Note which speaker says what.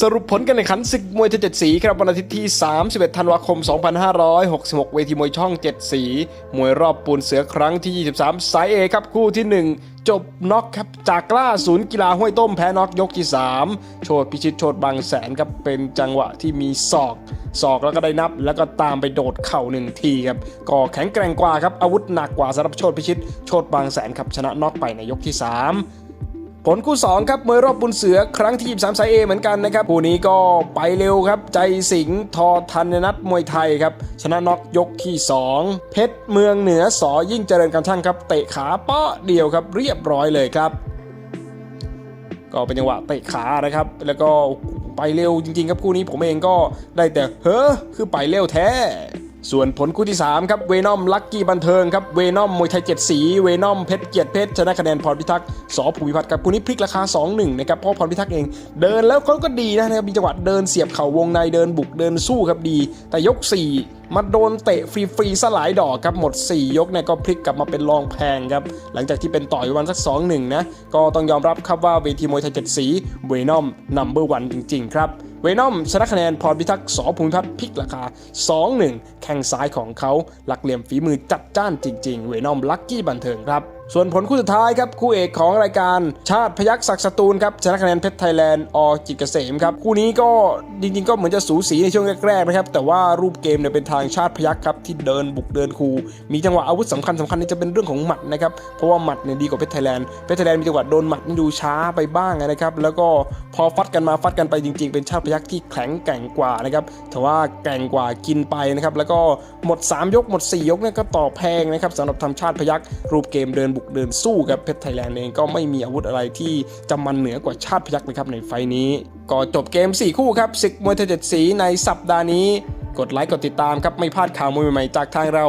Speaker 1: สรุปผลการแข่งขันศึกมวยเจ็ดสีครับวันอาทิตย์ที่ 31 ธันวาคม 2566 เวทีมวยช่อง 7 สี มวยรอบปูนเสือครั้งที่ 23 สายเอครับคู่ที่ 1 จบน็อกครับจากกล้าศูนย์กีฬาห้วยต้มแพ้น็อกยกที่ 3 โชดพิชิตโชดบางแสนครับเป็นจังหวะที่มีศอกศอกแล้วก็ได้นับ แล้วก็ตามไปโดดเข่าหนึ่งทีครับก็แข็งแกร่งกว่าครับอาวุธหนักกว่าสำหรับโชดพิชิตโชดบางแสนครับชนะน็อกไปในยกที่ 3 ผลคู่2ครับมวยรอบบุญเสือครั้งที่ 23สายเอเหมือนกันนะครับคู่นี้ก็ไปเร็วครับ ใจสิงห์ทอธัญนัทมวยไทยครับ ชนะน็อกยกที่ 2 เพชรเมืองเหนือสอยิ่งเจริญการช่างครับ เตะขาเปาะเดียวครับ เรียบร้อยเลยครับ ก็เป็นจังหวะเตะขานะครับ แล้วก็ไปเร็วจริงๆ ครับคู่นี้ผมเองก็ได้แต่เฮ้อคือไปเร็วแท้ ส่วนผลคู่ที่ 3 ครับเวนอมลักกี้บันเทิงครับเวนอมมวยไทยเจ็ดสีเวนอมเพชรเกียรติเพชรชนะคะแนนพรพิทักษ์สอภูมิพัฒน์ครับคู่นี้พลิกราคา 2-1นะครับเพราะพรพิทักษ์เอง เดินแล้วเขาก็ดีนะครับมีจังหวะเดินเสียบเข่าวงในเดินบุกเดินสู้ครับดี แต่ยก 4มาโดนเตะฟรีๆสลายดอกครับหมด 4 ยกเนี่ยก็พลิกกลับมาเป็นรองแพงครับ หลังจากที่เป็นต่อยวันสัก 2-1 นะ ก็ต้องยอมรับครับว่าเวทีมวยไทยเจ็ดสีเวนอมนัมเบอร์วันจริง ๆ ครับเวนอมชนะคะแนนพรพิทักษ์สภูมิพัฒน์พลิกราคา 2-1 แข้งซ้ายของเขาหลักเหลี่ยมฝีมือจัดจ้านจริง ๆ เวนอมลักกี้บันเทิงครับ ส่วนผลคู่สุดท้ายครับคู่เอกของรายการชาติพยักษ์ศักดิ์สตูลครับชนะคะแนนเพชรไทยแลนด์อจิตเกษมครับคู่นี้ก็จริงๆ ก็เหมือนจะสูสีในช่วงแรกๆนะครับแต่ว่ารูปเกมเนี่ยเป็นทางชาติพยักษ์ครับที่เดินบุกเดินคูมีจังหวะอาวุธสำคัญสำคัญนี่จะเป็นเรื่องของหมัดนะครับเพราะว่าหมัดเนี่ยดีกว่าเพชรไทยแลนด์เพชรไทยแลนด์มีจังหวะโดนหมัดนี่ดูช้าไปบ้างนะครับแล้วก็พอฟัดกันมาฟัดกันไปจริง ๆ เป็นชาติพยักษ์ที่แข็งแกร่งกว่านะครับแต่ว่าแกร่งกว่ากินไปนะครับแล้วก็หมด 3 ยกหมด 4 ยกเนี่ยก็ต่อแพงนะครับสำหรับทำชาติพยักษ์รูปเกมเดินบุกเดินสู้กับเพชรไทยแลนด์เองก็ไม่มีอาวุธอะไรที่จะมันเหนือกว่าชาติพยักษ์นะครับในไฟล์นี้ ก็จบเกม 4 คู่ครับศึกมวยเทเจ็ดสีในสัปดาห์นี้ กดไลค์กดติดตามครับไม่พลาดข่าวมวยใหม่ๆจากทางเรา